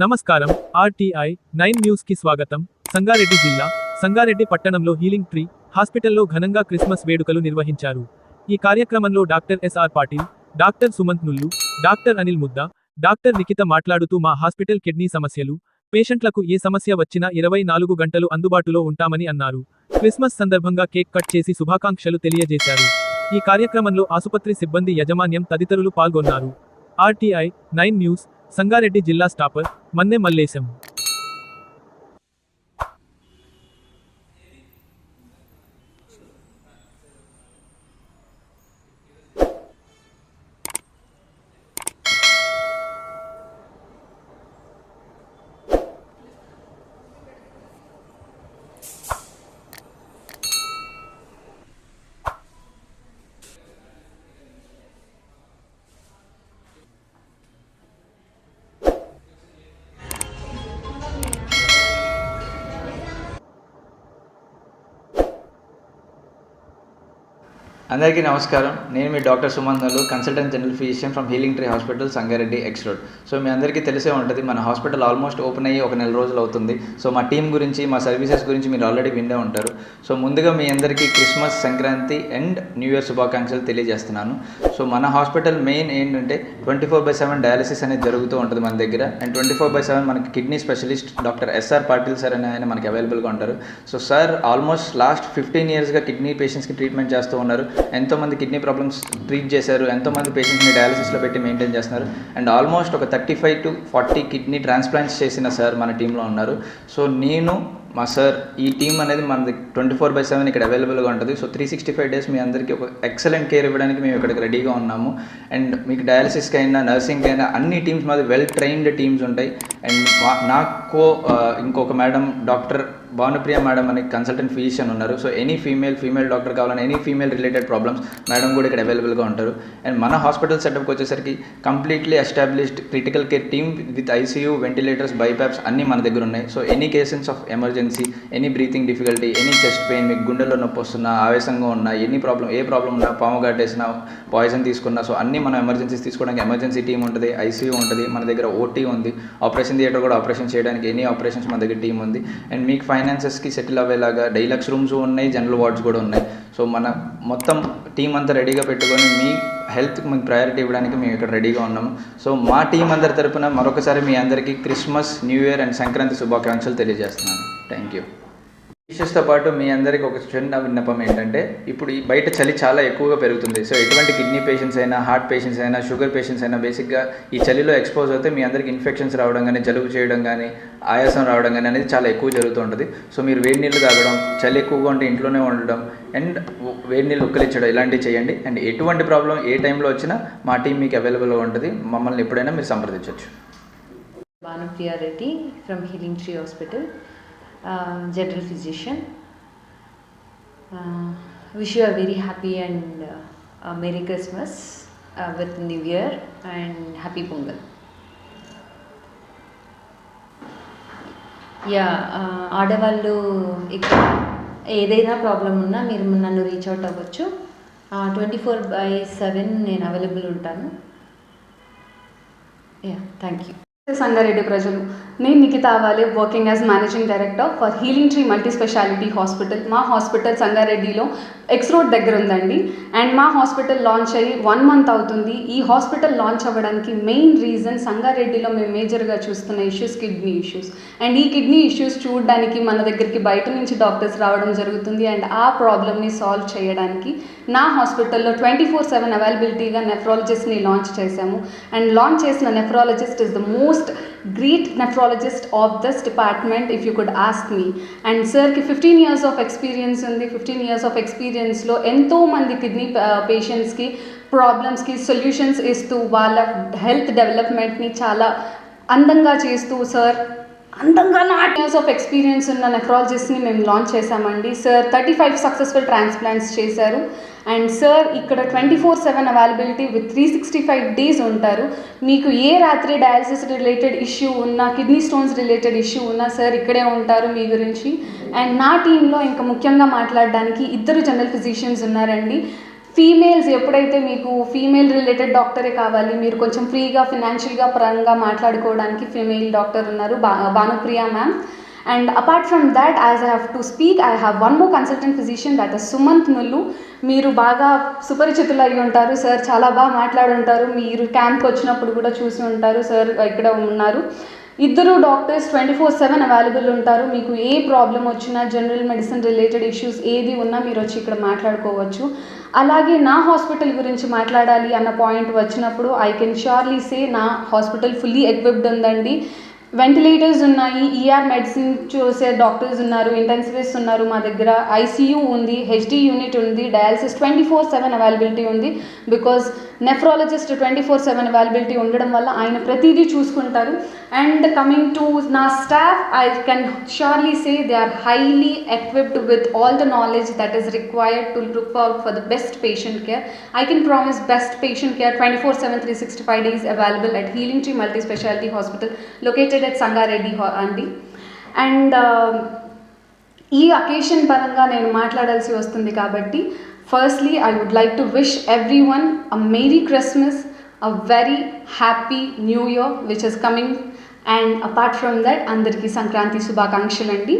నమస్కారం RTI nine న్యూస్కి స్వాగతం. సంగారెడ్డి జిల్లా సంగారెడ్డి పట్టణంలో హీలింగ్ ట్రీ హాస్పిటల్లో ఘనంగా క్రిస్మస్ వేడుకలు నిర్వహించారు. ఈ కార్యక్రమంలో doctor S R Patil doctor Sumanth Nullu doctor Anil Mudda doctor Nikhita మాట్లాడుతూ మా హాస్పిటల్ కిడ్నీ సమస్యలు పేషెంట్లకు ఏ సమస్య వచ్చినా ఇరవై నాలుగు గంటలు అందుబాటులో ఉంటామని అన్నారు. క్రిస్మస్ సందర్భంగా కేక్ కట్ చేసి శుభాకాంక్షలు తెలియజేశారు. ఈ కార్యక్రమంలో ఆసుపత్రి సిబ్బంది యజమాన్యం తదితరులు పాల్గొన్నారు. ఆర్టీఐ నైన్ న్యూస్ సంగారెడ్డి జిల్లా స్టాపర్ మన్నె మల్లేశం. అందరికీ నమస్కారం. నేను మీ doctor Suman Nallu consultant general physician from Healing Tree hospital Sangareddy X road. So మీ అందరికీ తెలిసే ఉంటుంది మన హాస్పిటల్ ఆల్మోస్ట్ ఓపెన్ అయ్యి ఒక నెల రోజులు అవుతుంది. సో మా టీం గురించి మా సర్వీసెస్ గురించి మీరు ఆల్రెడీ విండే ఉంటారు. సో ముందుగా మీ అందరికీ Christmas Sankranti and New Year శుభాకాంక్షలు తెలియజేస్తున్నాను. సో మన హాస్పిటల్ మెయిన్ ఏంటంటే twenty four by seven dialysis అనేది జరుగుతూ ఉంటుంది మన దగ్గర. And twenty four by seven మనకి kidney specialist doctor SR Patil sir అనే ఆయన మనకి అవైలబుల్గా ఉంటారు. So sir almost last fifteen ఇయర్స్గా కిడ్నీ పేషెంట్స్కి ట్రీట్మెంట్ చేస్తూ ఉన్నారు. ఎంతోమంది కిడ్నీ ప్రాబ్లమ్స్ ట్రీట్ చేశారు ఎంతోమంది పేషెంట్స్ని డయాలసిస్లో పెట్టి మెయింటైన్ చేస్తున్నారు. అండ్ ఆల్మోస్ట్ ఒక thirty five to forty kidney transplants చేసిన సార్ మన టీంలో ఉన్నారు. సో నేను మా సార్ ఈ టీం అనేది మనది ట్వంటీ ఫోర్ బై సెవెన్ ఇక్కడ అవైలబుల్గా ఉంటుంది. So three sixty five days మీ అందరికీ ఒక ఎక్సలెంట్ కేర్ ఇవ్వడానికి మేము ఇక్కడికి రెడీగా ఉన్నాము. అండ్ మీకు డయాలసిస్కి అయినా నర్సింగ్కి అయినా అన్ని టీమ్స్ మాది వెల్ ట్రైన్డ్ టీమ్స్ ఉంటాయి. అండ్ నాకు ఇంకొక మేడం డాక్టర్ భానుప్రియ మేడం అని కన్సల్టెంట్ ఫిజిషియన్ ఉన్నారు. So any female female doctor కావాలని any female related problems madam కూడా ఇక్కడ అవైలబుల్గా ఉంటారు. అండ్ మన హాస్పిటల్ సెటప్కి వచ్చేసరికి completely established critical care team with ICU ventilators BiPAPs అన్నీ మన దగ్గర ఉన్నాయి. So any cases of emergency any breathing difficulty any chest pain మీకు గుండెల్లో నొప్పి వస్తున్నా ఆవేశంగా ఉన్నా ఎనీ ప్రాబ్లం ఏ ప్రాబ్లం ఉన్నా పాము కట్టేసినా పాయిజన్ తీసుకున్నా సో అన్నీ మనం ఎమర్జెన్సీస్ తీసుకోవడానికి ఎమర్జెన్సీ టీం ఉంటుంది ఐసీయూ ఉంటుంది మన దగ్గర ఓటీ ఉంది. ఆపరేషన్ థియేటర్ కూడా ఆపరేషన్ చేయడానికి ఎనీ ఆపరేషన్స్ మన దగ్గర టీం ఉంది. అండ్ మీకు ఫైన్ ఫైనాన్సెస్కి సెటిల్ అయ్యేలాగా డైలక్స్ రూమ్స్ ఉన్నాయి జనరల్ వార్డ్స్ కూడా ఉన్నాయి. సో మన మొత్తం టీం అంతా రెడీగా పెట్టుకొని మీ హెల్త్కి మీకు ప్రయారిటీ ఇవ్వడానికి మేము ఇక్కడ రెడీగా ఉన్నాము. సో మా టీం అందరి తరపున మరొకసారి మీ అందరికీ Christmas New Year and Sankranti శుభాకాంక్షలు తెలియజేస్తున్నాను. థ్యాంక్ యూ విషెస్తో పాటు మీ అందరికీ ఒక చిన్న విన్నపం ఏంటంటే ఇప్పుడు ఈ బయట చలి చాలా ఎక్కువగా పెరుగుతుంది. సో ఎటువంటి కిడ్నీ పేషెంట్స్ అయినా హార్ట్ పేషెంట్స్ అయినా షుగర్ పేషెంట్స్ అయినా బేసిక్గా ఈ చలిలో ఎక్స్పోజ్ అయితే మీ అందరికి ఇన్ఫెక్షన్స్ రావడం కానీ జలుబు చేయడం కానీ ఆయాసం రావడం కానీ అనేది చాలా ఎక్కువ జరుగుతూ ఉంటుంది. సో మీరు వేడి నీళ్ళు తాగడం చలి ఎక్కువగా ఉంటే ఇంట్లోనే ఉండడం అండ్ వేడి నీళ్ళు ఉక్కలిచ్చడం ఇలాంటివి చేయండి. అండ్ ఎటువంటి ప్రాబ్లం ఏ టైంలో వచ్చినా మా టీం మీకు అవైలబుల్గా ఉంటుంది. మమ్మల్ని ఎప్పుడైనా మీరు సంప్రదించవచ్చు Bhanupriya Reddy from Healing Tree general physician wish you are very happy and merry Christmas with New Year and happy Pongal yeah ఆడవాళ్ళు ఇక్కడ ఏదైనా ప్రాబ్లం ఉన్నా మీరు నన్ను రీచ్ అవుట్ అవ్వచ్చు. ట్వంటీ ఫోర్ బై సెవెన్ నేను అవైలబుల్ ఉంటాను. యా థ్యాంక్ యూ సంగారెడ్డి ప్రజలు నేను నిఖిత అవ్వాలి working as managing director for Healing Tree multi speciality hospital మా హాస్పిటల్ సంగారెడ్డిలో ఎక్స్ రోడ్ దగ్గర ఉందండి. అండ్ మా హాస్పిటల్ లాంచ్ అయ్యి వన్ మంత్ అవుతుంది. ఈ హాస్పిటల్ లాంచ్ అవ్వడానికి మెయిన్ రీజన్ సంగారెడ్డిలో మేము మేజర్గా చూస్తున్న ఇష్యూస్ కిడ్నీ ఇష్యూస్ అండ్ ఈ కిడ్నీ ఇష్యూస్ చూడడానికి మన దగ్గరికి బయట నుంచి డాక్టర్స్ రావడం జరుగుతుంది. అండ్ ఆ ప్రాబ్లమ్ని సాల్వ్ చేయడానికి నా హాస్పిటల్లో ట్వంటీ ఫోర్ సెవెన్ అవైలబిలిటీగా నెఫ్రాలజిస్ట్ని లాంచ్ చేశాము. అండ్ లాంచ్ చేసిన nephrologist is the most great nephrologist of this department if you could ask me and సార్కి ఫిఫ్టీన్ ఇయర్స్ ఆఫ్ ఎక్స్పీరియన్స్ ఉంది. ఫిఫ్టీన్ ఇయర్స్ ఆఫ్ ఎక్స్పీరియన్స్లో ఎంతోమంది కిడ్నీ పేషెంట్స్కి ప్రాబ్లమ్స్కి సొల్యూషన్స్ ఇస్తూ వాళ్ళ హెల్త్ డెవలప్మెంట్ని చాలా అందంగా చేస్తూ సార్ అందంగా నా ఇయర్స్ ఆఫ్ ఎక్స్పీరియన్స్ ఉన్న నెఫ్రాలజిస్ట్ని మేము లాంచ్ చేశామండి. Sir thirty five successful transplants చేశారు. అండ్ సార్ ఇక్కడ twenty four seven availability with three sixty five days ఉంటారు. మీకు ఏ రాత్రి డయాలసిస్ రిలేటెడ్ ఇష్యూ ఉన్నా కిడ్నీ స్టోన్స్ రిలేటెడ్ ఇష్యూ ఉన్నా సార్ ఇక్కడే ఉంటారు మీ గురించి. అండ్ నా టీంలో ఇంకా ముఖ్యంగా మాట్లాడడానికి ఇద్దరు జనరల్ ఫిజిషియన్స్ ఉన్నారండి. ఫీమేల్స్ ఎప్పుడైతే మీకు ఫీమేల్ రిలేటెడ్ డాక్టరే కావాలి మీరు కొంచెం ఫ్రీగా ఫినాన్షియల్గా పరంగా మాట్లాడుకోవడానికి ఫీమేల్ డాక్టర్ ఉన్నారు బా Bhanupriya ma'am and apart from that as I have to speak I have one more consultant physician that is Sumanth Nullu మీరు బాగా సుపరిచితులు అయి ఉంటారు సార్ చాలా బాగా మాట్లాడుంటారు. మీరు క్యాంప్కి వచ్చినప్పుడు కూడా చూసి ఉంటారు సార్ ఇక్కడ ఉన్నారు. ఇద్దరు doctors twenty four seven available ఉంటారు. మీకు ఏ ప్రాబ్లం వచ్చినా జనరల్ మెడిసిన్ రిలేటెడ్ ఇష్యూస్ ఏది ఉన్నా మీరు వచ్చి ఇక్కడ మాట్లాడుకోవచ్చు. అలాగే నా హాస్పిటల్ గురించి మాట్లాడాలి అన్న పాయింట్ వచ్చినప్పుడు ఐ కెన్ ష్యూర్లీ సే నా హాస్పిటల్ ఫుల్లీ ఎక్విప్డ్ ఉందండి. వెంటిలేటర్స్ ఉన్నాయి ఈఆర్ మెడిసిన్ చూసే డాక్టర్స్ ఉన్నారు ఇంటెన్సివిస్ట్ ఉన్నారు మా దగ్గర. ఐసీయూ ఉంది హెచ్డి యూనిట్ ఉంది dialysis twenty four seven availability ఉంది because nephrologist twenty four seven availability ఉండడం వల్ల ఆయన ప్రతిదీ చూసుకుంటారు. అండ్ కమింగ్ టు నా staff I can surely say they are highly equipped with all the knowledge that is required to look out for the best patient care I can promise best patient care twenty four seven three sixty five days available at Healing Tree multi speciality hospital located at Sangareddy అండి. And ఈ occasion పరంగా నేను మాట్లాడాల్సి వస్తుంది కాబట్టి firstly I would like to wish everyone a merry Christmas a very happy New Year which is coming. And apart from that అందరికీ సంక్రాంతి శుభాకాంక్షలు అండి